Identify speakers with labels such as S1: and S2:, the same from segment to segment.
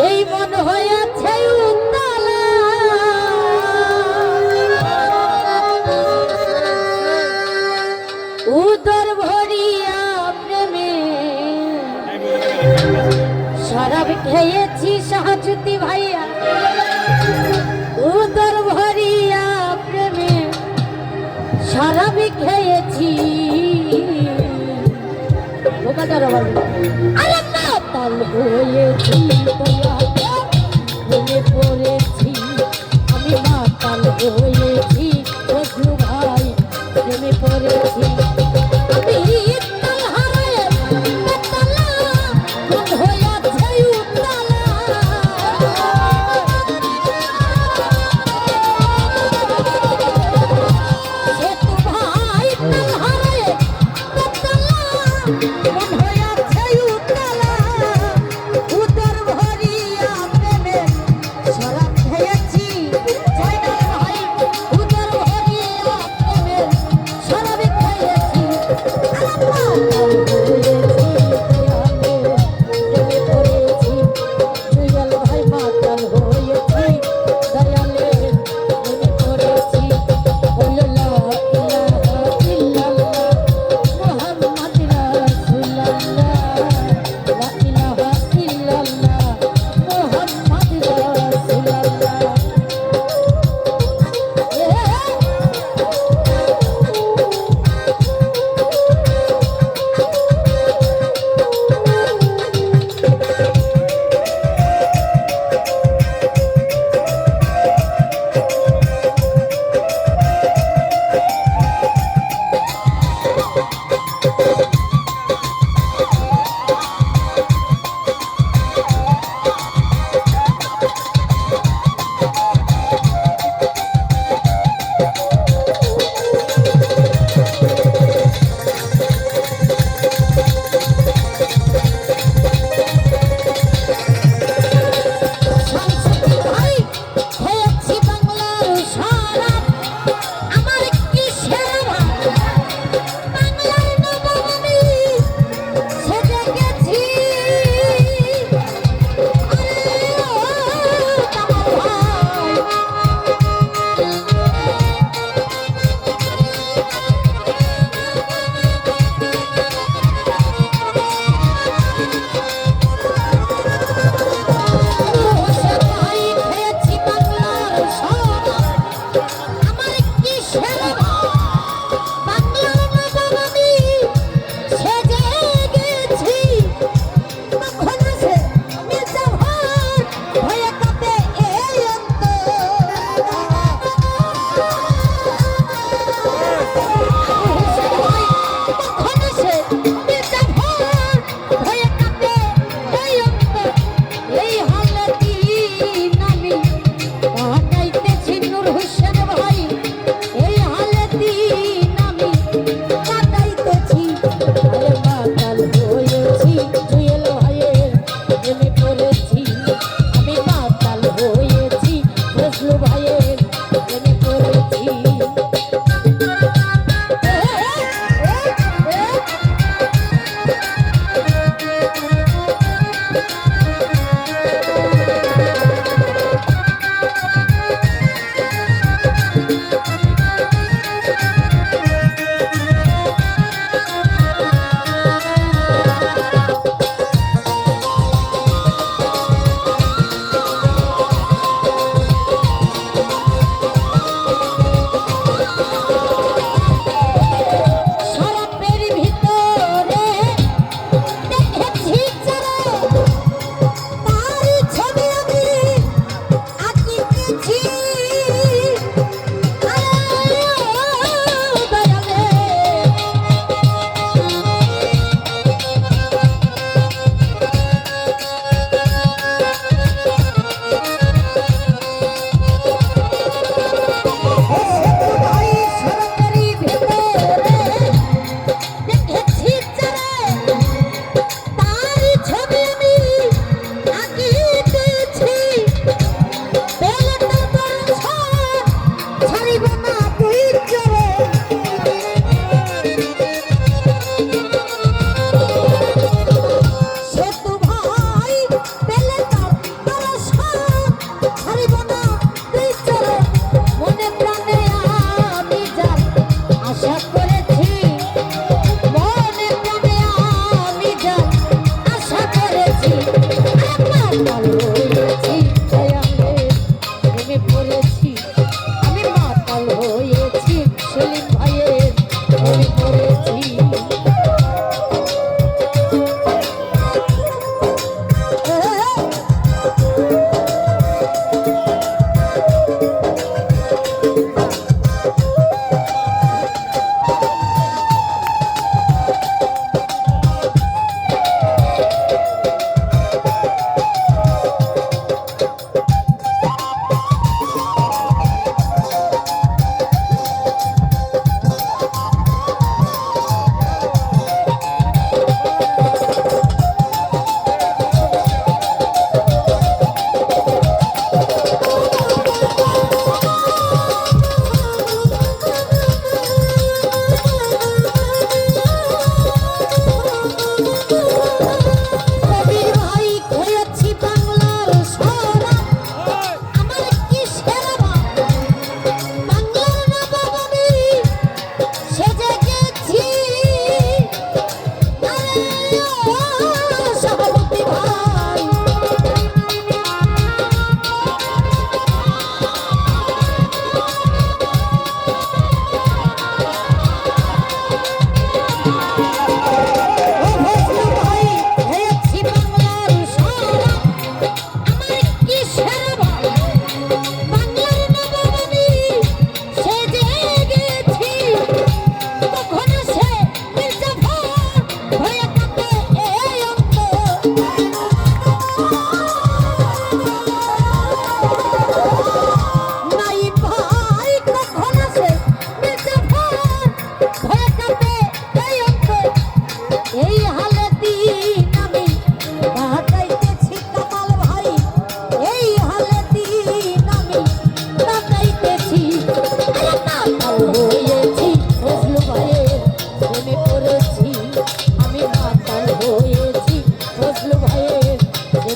S1: এই মন হয়েছে উত্তালা। উদর ভরিয়া প্রেমে। শরাব খেয়েছি শাহজুতি ভাইয়া। উদর ভরিয়া প্রেমে। শরাব খেয়েছি। আরে প্রেমে পড়েছি আমি মাতাল হয়েছি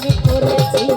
S1: ভুল করেছি।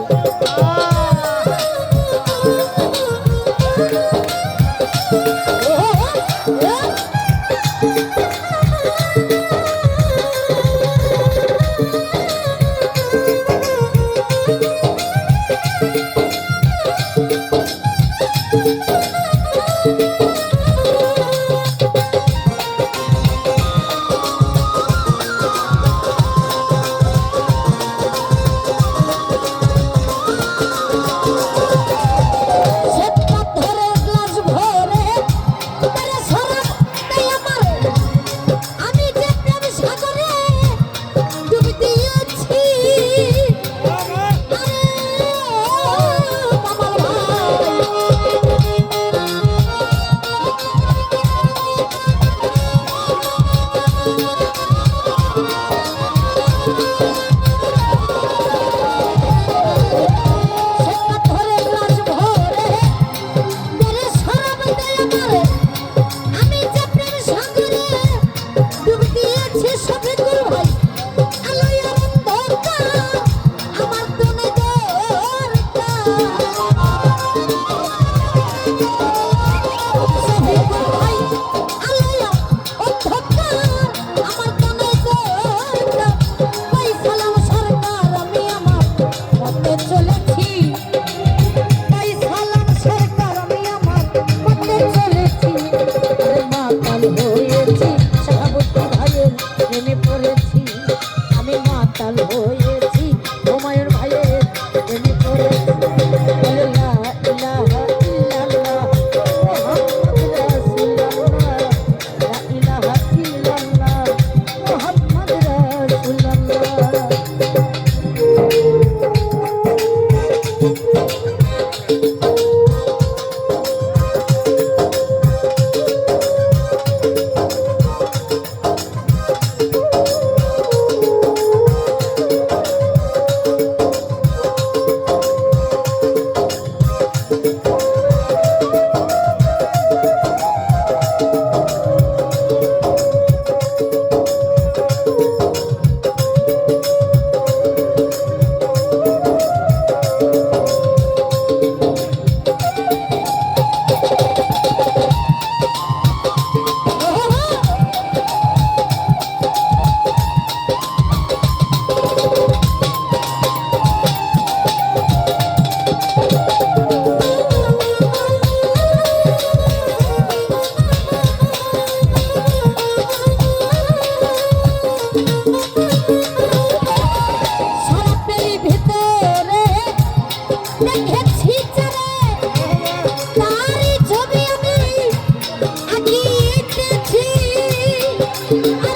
S1: Thank you.